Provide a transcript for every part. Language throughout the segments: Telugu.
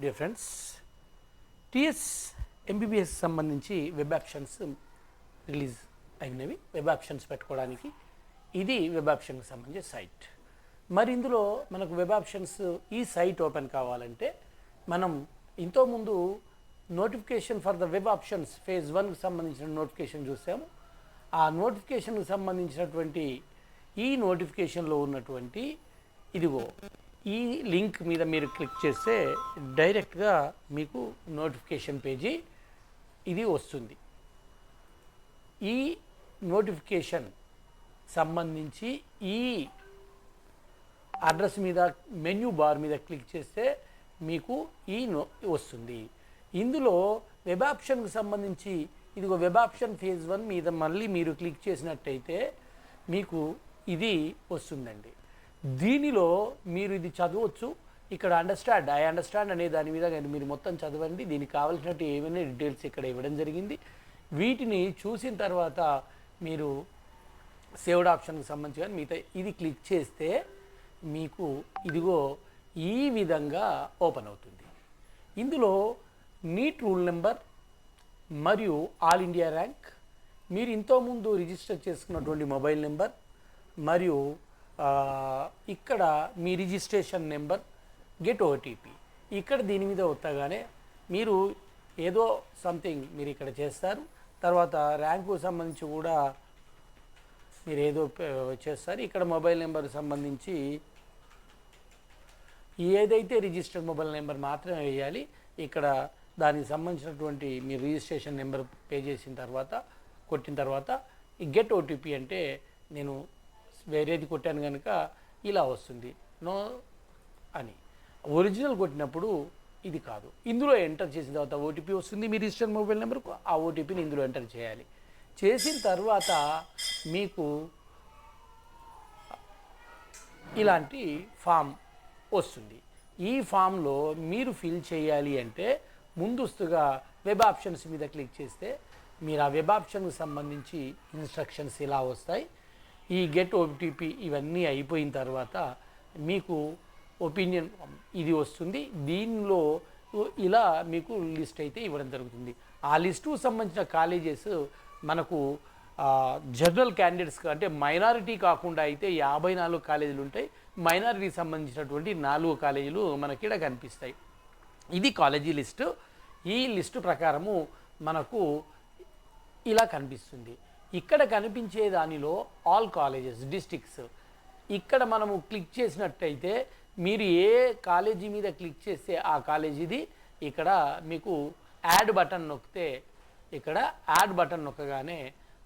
డియర్ ఫ్రెండ్స్ టిఎస్ ఎంబీబీఎస్ సంబంధించి వెబ్ ఆప్షన్స్ రిలీజ్ అయినవి. వెబ్ ఆప్షన్స్ పెట్టుకోవడానికి ఇది వెబ్ ఆప్షన్కి సంబంధించి సైట్ మరి ఇందులో మనకు వెబ్ ఆప్షన్స్ ఈ సైట్ ఓపెన్ కావాలంటే మనం ఇంతకుముందు notification for the web options phase వన్కి సంబంధించిన నోటిఫికేషన్ చూసాము. ఆ నోటిఫికేషన్కి సంబంధించినటువంటి ఈ నోటిఫికేషన్లో ఉన్నటువంటి ఇదిగో ఈ లింక్ మీద మీరు క్లిక్ చేస్తే డైరెక్ట్గా మీకు నోటిఫికేషన్ పేజీ ఇది వస్తుంది. ఈ నోటిఫికేషన్ సంబంధించి ఈ అడ్రస్ మీద మెన్యూ బార్ మీద క్లిక్ చేస్తే మీకు ఈ నో వస్తుంది. ఇందులో వెబ్ ఆప్షన్కు సంబంధించి ఇదిగో వెబ్ ఆప్షన్ ఫేజ్ వన్ మీద మళ్ళీ మీరు క్లిక్ చేసినట్టయితే మీకు ఇది వస్తుందండి. దీనిలో మీరు ఇది చదవచ్చు. ఇక్కడ అండర్స్టాండ్ ఐ అండర్స్టాండ్ అనే దాని మీద కానీ మీరు మొత్తం చదవండి. దీనికి కావాల్సినట్టు ఏమైనా డీటెయిల్స్ ఇక్కడ ఇవ్వడం జరిగింది. వీటిని చూసిన తర్వాత మీరు సేవ్డ్ ఆప్షన్కి సంబంధించి కానీ మిగతా ఇది క్లిక్ చేస్తే మీకు ఇదిగో ఈ విధంగా ఓపెన్ అవుతుంది. ఇందులో నీట్ రూల్ నెంబర్ మరియు ఆల్ ఇండియా ర్యాంక్ మీరు ఇంతకుముందు రిజిస్టర్ చేసుకున్నటువంటి మొబైల్ నెంబర్ మరియు ఇక్కడ మీ రిజిస్ట్రేషన్ నెంబర్ గెట్ ఓటీపీ. ఇక్కడ దీని మీద వత్తగానే మీరు ఏదో సంథింగ్ మీరు ఇక్కడ చేస్తారు. తర్వాత ర్యాంకు సంబంధించి కూడా మీరు ఏదో చేస్తారు. ఇక్కడ మొబైల్ నెంబర్ సంబంధించి ఏదైతే రిజిస్టర్డ్ మొబైల్ నెంబర్ మాత్రమే వేయాలి ఇక్కడ దానికి సంబంధించినటువంటి మీ రిజిస్ట్రేషన్ నెంబర్ పే చేసిన తర్వాత కొట్టిన తర్వాత ఈ గెట్ ఓటీపీ అంటే నేను వేరేది కొట్టాను కనుక ఇలా వస్తుంది. నో అని. ఒరిజినల్ కొట్టినప్పుడు ఇది కాదు. ఇందులో ఎంటర్ చేసిన తర్వాత ఓటీపీ వస్తుంది మీ రిజిస్టర్ మొబైల్ నెంబర్కు ఆ ఓటీపీని ఇందులో ఎంటర్ చేయాలి. చేసిన తర్వాత మీకు ఇలాంటి ఫామ్ వస్తుంది. ఈ ఫామ్లో మీరు ఫిల్ చేయాలి అంటే ముందస్తుగా వెబ్ ఆప్షన్స్ మీద క్లిక్ చేస్తే మీరు ఆ వెబ్ ఆప్షన్కి సంబంధించి ఇన్స్ట్రక్షన్స్ ఇలా వస్తాయి. ఈ గెట్ ఓటీపీ ఇవన్నీ అయిపోయిన తర్వాత మీకు ఒపీనియన్ ఇది వస్తుంది. దీనిలో ఇలా మీకు లిస్ట్ అయితే ఇవ్వడం జరుగుతుంది. ఆ లిస్టుకు సంబంధించిన కాలేజెస్ మనకు జనరల్ క్యాండిడేట్స్ అంటే మైనారిటీ కాకుండా అయితే యాభై నాలుగు కాలేజీలు ఉంటాయి. మైనారిటీకి సంబంధించినటువంటి నాలుగు కాలేజీలు మనకి ఇక్కడ కనిపిస్తాయి. ఇది కాలేజీ లిస్టు. ఈ లిస్టు ప్రకారము మనకు ఇలా కనిపిస్తుంది. ఇక్కడ కనిపించే దానిలో ఆల్ కాలేజెస్ డిస్టిక్స్ ఇక్కడ మనము క్లిక్ చేసినట్టయితే మీరు ఏ కాలేజీ మీద క్లిక్ చేస్తే ఆ కాలేజీది ఇక్కడ మీకు యాడ్ బటన్ నొక్కితే ఇక్కడ యాడ్ బటన్ నొక్కగానే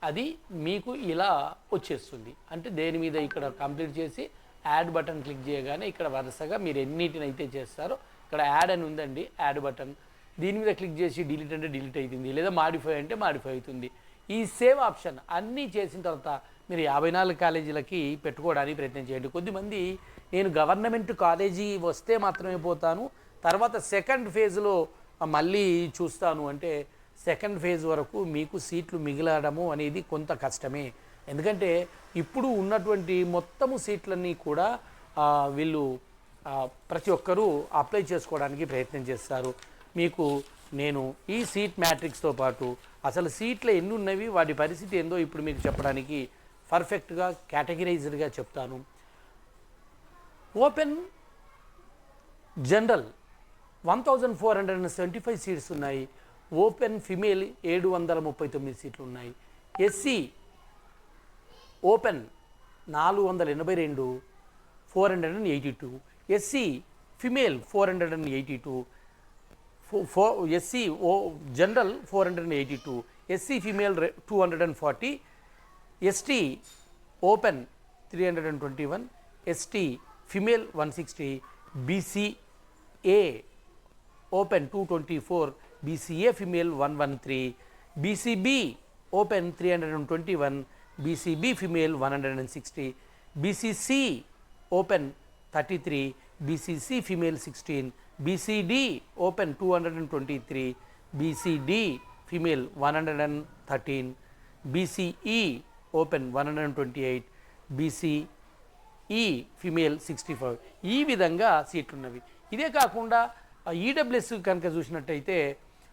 అది మీకు ఇలా వచ్చేస్తుంది. అంటే దేని మీద ఇక్కడ కంప్లీట్ చేసి యాడ్ బటన్ క్లిక్ చేయగానే ఇక్కడ వరుసగా మీరు ఎన్నిటిని అయితే చేస్తారో ఇక్కడ యాడ్ అని ఉందండి యాడ్ బటన్ దీని మీద క్లిక్ చేసి డిలీట్ అంటే డిలీట్ అవుతుంది లేదా మాడిఫై అంటే మాడిఫై అవుతుంది. ఈ సేవ్ ఆప్షన్ అన్నీ చేసిన తర్వాత మీరు యాభై నాలుగు కాలేజీలకి పెట్టుకోవడానికి ప్రయత్నం చేయండి. కొద్దిమంది నేను గవర్నమెంట్ కాలేజీ వస్తే మాత్రమే పోతాను తర్వాత సెకండ్ ఫేజ్లో మళ్ళీ చూస్తాను అంటే సెకండ్ ఫేజ్ వరకు మీకు సీట్లు మిగిలడము అనేది కొంత కష్టమే. ఎందుకంటే ఇప్పుడు ఉన్నటువంటి మొత్తము సీట్లన్నీ కూడా వీళ్ళు ప్రతి ఒక్కరూ అప్లై చేసుకోవడానికి ప్రయత్నం చేస్తారు. మీకు నేను ఈ సీట్ మ్యాట్రిక్స్తో పాటు అసలు సీట్లు ఎన్ని ఉన్నవి వాటి పరిస్థితి ఏందో ఇప్పుడు మీకు చెప్పడానికి పర్ఫెక్ట్గా కేటగిరైజ్డ్గా చెప్తాను. Open general one thousand four hundred and seventy five seats ఉన్నాయి. ఓపెన్ ఫిమేల్ ఏడు వందల ముప్పై తొమ్మిది సీట్లు ఉన్నాయి. ఎస్సీ ఓపెన్ నాలుగు వందల ఎనభై రెండు four hundred and eighty two SC female four hundred and eighty two for SC general 482, SC female 240, ST open 321, ST female 160, BCA open 224, BCA female 113, BCB open 321, BCB female 160, BCC open 33, BCC female 16, BCD open 223, BCD female 113, BCE open 128, BCE female sixty five ఈ విధంగా సీట్లున్నవి ఇదే కాకుండా ఈడబ్ల్యూఎస్ కనుక చూసినట్టయితే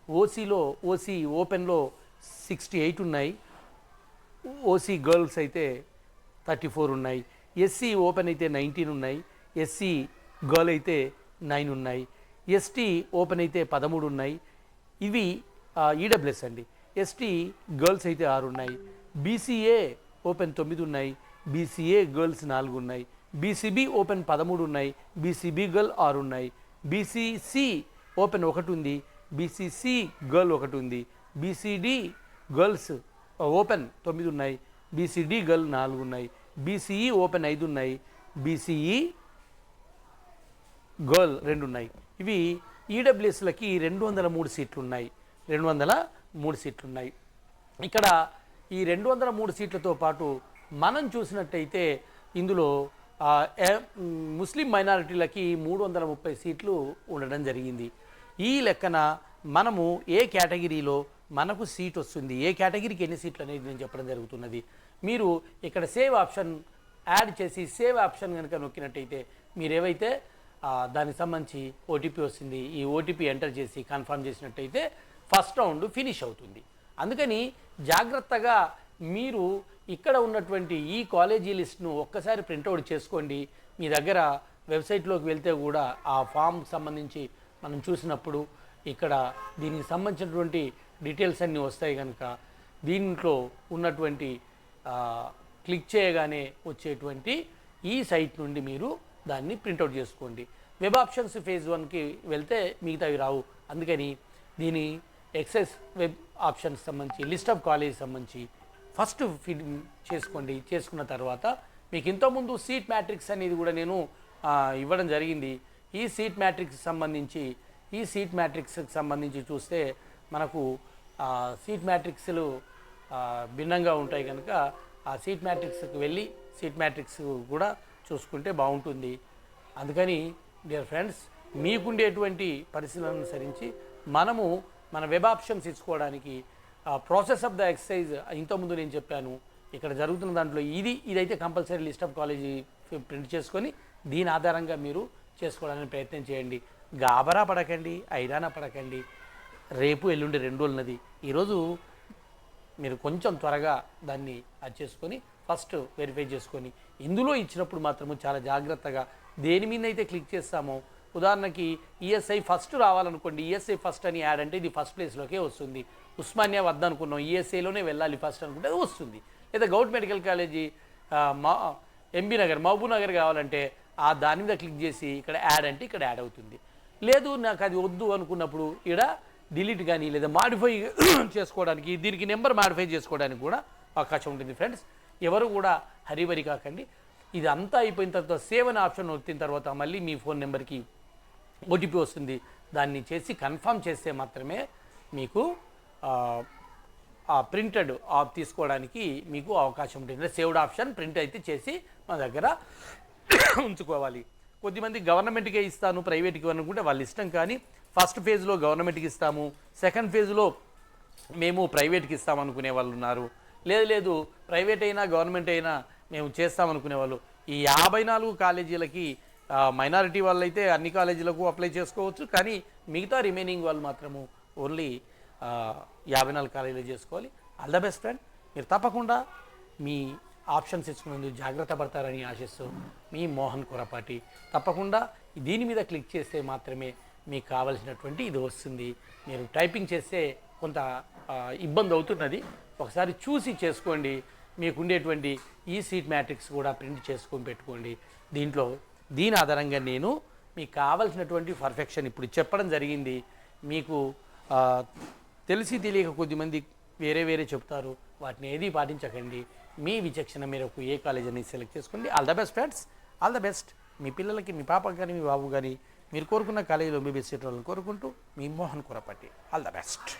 ఓసీలో ఓసీ ఓపెన్లో సిక్స్టీ ఎయిట్ ఉన్నాయి. ఓసీ గర్ల్స్ అయితే థర్టీ ఫోర్ ఉన్నాయి ఎస్సీ ఓపెన్ అయితే నైన్టీన్ ఉన్నాయి. ఎస్సీ గర్ల్ అయితే నైన్ ఉన్నాయి ఎస్టీ ఓపెన్ అయితే పదమూడు ఉన్నాయి ఇవి ఈడబ్ల్యూఎస్ అండి ఎస్టీ గర్ల్స్ అయితే ఆరు ఉన్నాయి బీసీఏ ఓపెన్ తొమ్మిది ఉన్నాయి బీసీఏ గర్ల్స్ నాలుగు ఉన్నాయి బీసీబీ ఓపెన్ పదమూడు ఉన్నాయి బీసీబీ గర్ల్ ఆరు ఉన్నాయి బీసీసీ ఓపెన్ ఒకటి ఉంది బీసీసీ గర్ల్ ఒకటి ఉంది బీసీడీ గర్ల్స్ ఓపెన్ తొమ్మిది ఉన్నాయి బీసీడీ గర్ల్ నాలుగు ఉన్నాయి బీసీఈ ఓపెన్ ఐదు ఉన్నాయి బీసీఈ గర్ల్ రెండు ఉన్నాయి ఇవి ఈడబ్ల్యూఎస్లకి రెండు వందల మూడు సీట్లు ఉన్నాయి రెండు వందల మూడు సీట్లు ఉన్నాయి ఇక్కడ ఈ రెండు వందల మూడు సీట్లతో పాటు మనం చూసినట్టయితే ఇందులో ఏ- ముస్లిం మైనారిటీలకి మూడు వందల ముప్పై సీట్లు ఉండడం జరిగింది. ఈ లెక్కన మనము ఏ కేటగిరీలో మనకు సీట్ వస్తుంది ఏ కేటగిరీకి ఎన్ని సీట్లు అనేది నేను చెప్పడం జరుగుతున్నది. మీరు ఇక్కడ సేవ్ ఆప్షన్ యాడ్ చేసి సేవ్ ఆప్షన్ కనుక నొక్కినట్టయితే మీరు ఏవైతే దానికి సంబంధించి ఓటీపీ వస్తుంది. ఈ ఓటీపీ ఎంటర్ చేసి కన్ఫర్మ్ చేసినట్టయితే ఫస్ట్ రౌండ్ ఫినిష్ అవుతుంది. అందుకని జాగ్రత్తగా మీరు ఇక్కడ ఉన్నటువంటి ఈ కాలేజీ లిస్ట్ను ఒక్కసారి ప్రింట్అవుట్ చేసుకోండి. మీ దగ్గర వెబ్సైట్లోకి వెళ్తే కూడా ఆ ఫామ్ సంబంధించి మనం చూసినప్పుడు ఇక్కడ దీనికి సంబంధించినటువంటి డీటెయిల్స్ అన్నీ వస్తాయి కనుక దీంట్లో ఉన్నటువంటి క్లిక్ చేయగానే వచ్చేటువంటి ఈ సైట్ నుండి మీరు దాన్ని ప్రింట్అవుట్ చేసుకోండి. వెబ్ ఆప్షన్స్ ఫేజ్ వన్కి వెళ్తే మిగతావి రావు. అందుకని దీని ఎక్సెస్ వెబ్ ఆప్షన్స్ సంబంధించి లిస్ట్ ఆఫ్ కాలేజ్ సంబంధించి ఫస్ట్ ఫిల్ చేసుకోండి. చేసుకున్న తర్వాత మీకు ఇంతకుముందు సీట్ మ్యాట్రిక్స్ అనేది కూడా నేను ఇవ్వడం జరిగింది. ఈ సీట్ మ్యాట్రిక్స్ సంబంధించి ఈ సీట్ మ్యాట్రిక్స్కి సంబంధించి చూస్తే మనకు సీట్ మ్యాట్రిక్స్లు భిన్నంగా ఉంటాయి కనుక ఆ సీట్ మ్యాట్రిక్స్కి వెళ్ళి సీట్ మ్యాట్రిక్స్ కూడా చూసుకుంటే బాగుంటుంది. అందుకని డియర్ ఫ్రెండ్స్ మీకుండేటువంటి పరిశీలన అనుసరించి మనము మన వెబ్ ఆప్షన్స్ ఇచ్చుకోవడానికి ప్రాసెస్ ఆఫ్ ద ఎక్సర్సైజ్ ఇంతకుముందు నేను చెప్పాను. ఇక్కడ జరుగుతున్న దాంట్లో ఇది ఇదైతే compulsory list of college print చేసుకొని దీని ఆధారంగా మీరు చేసుకోవడానికి ప్రయత్నం చేయండి. గాబరా పడకండి ఐరానా పడకండి. రేపు ఎల్లుండి రెండు ఉన్నది ఈరోజు మీరు కొంచెం త్వరగా దాన్ని అది చేసుకొని ఫస్ట్ వెరిఫై చేసుకొని. ఇందులో ఇచ్చినప్పుడు మాత్రము చాలా జాగ్రత్తగా దేని మీద అయితే క్లిక్ చేస్తామో ఉదాహరణకి ఈఎస్ఐ ఫస్ట్ రావాలనుకోండి ఈఎస్ఐ ఫస్ట్ అని యాడ్ అంటే ఇది ఫస్ట్ ప్లేస్లోకే వస్తుంది. ఉస్మానియా వద్ద అనుకున్నాం ఈఎస్ఐలోనే వెళ్ళాలి ఫస్ట్ అనుకుంటే అది వస్తుంది. లేదా గౌట్ మెడికల్ కాలేజీ మా ఎంబీ నగర్ మహబూబ్ నగర్ కావాలంటే ఆ దాని మీద క్లిక్ చేసి ఇక్కడ యాడ్ అంటే ఇక్కడ యాడ్ అవుతుంది. లేదు నాకు అది వద్దు అనుకున్నప్పుడు ఇక్కడ డిలీట్ కానీ లేదా మాడిఫై చేసుకోవడానికి దీనికి నెంబర్ మాడిఫై చేసుకోవడానికి కూడా అవకాశం ఉంటుంది ఫ్రెండ్స్. ఎవరు కూడా హరివరి కాకండి. ఇది అంతా అయిపోయిన తర్వాత సేవ్ అనే ఆప్షన్ వచ్చిన తర్వాత మళ్ళీ మీ ఫోన్ నెంబర్కి ఓటీపీ వస్తుంది. దాన్ని చేసి కన్ఫర్మ్ చేస్తే మాత్రమే మీకు ఆ, ప్రింటెడ్ ఆప్ తీసుకోవడానికి మీకు అవకాశం ఉంటుంది. సేవ్డ్ ఆప్షన్ ప్రింట్ అయితే చేసి మన దగ్గర ఉంచుకోవాలి. కొద్దిమంది గవర్నమెంట్కే ఇస్తాను ప్రైవేట్కి అనుకుంటే వాళ్ళ ఇష్టం కానీ ఫస్ట్ ఫేజ్లో గవర్నమెంట్కి ఇస్తాము. సెకండ్ ఫేజ్లో మేము ప్రైవేట్కి ఇస్తామనుకునే వాళ్ళు ఉన్నారు. లేదు లేదు ప్రైవేట్ అయినా గవర్నమెంట్ అయినా మేము చేస్తామనుకునేవాళ్ళు. వాళ్ళు ఈ యాభై నాలుగు కాలేజీలకి మైనారిటీ వాళ్ళైతే అన్ని కాలేజీలకు అప్లై చేసుకోవచ్చు కానీ మిగతా రిమైనింగ్ వాళ్ళు మాత్రము ఓన్లీ యాభై నాలుగు కాలేజీలు చేసుకోవాలి. ఆల్ ద బెస్ట్ ఫ్రెండ్ మీరు తప్పకుండా మీ ఆప్షన్స్ ఇచ్చుకునేందుకు జాగ్రత్త పడతారని ఆశిస్తూ మీ మోహన్ కురపాటి తప్పకుండా దీని మీద క్లిక్ చేస్తే మాత్రమే మీకు కావలసినటువంటి ఇది వస్తుంది. మీరు టైపింగ్ చేస్తే కొంత ఇబ్బంది అవుతున్నది. ఒకసారి చూసి చేసుకోండి. మీకు ఉండేటువంటి ఈ సీట్ మ్యాట్రిక్స్ కూడా ప్రింట్ చేసుకొని పెట్టుకోండి. దీంట్లో దీని ఆధారంగా నేను మీకు కావలసినటువంటి పర్ఫెక్షన్ ఇప్పుడు చెప్పడం జరిగింది. మీకు తెలిసి తెలియక కొద్దిమంది వేరే వేరే చెప్తారు. వాటిని ఏది పాటించకండి. మీ విచక్షణ మేరకు ఏ కాలేజ్ అనేది సెలెక్ట్ చేసుకోండి. All the best friends. All the best. మీ పిల్లలకి మీ పాపకు కానీ మీ బాబు కానీ మీరు కోరుకున్న కాలేజీలో ఎంబీబీఎస్ సీట్ వాళ్ళని కోరుకుంటూ మీ Mohan Kurapatti. All the best.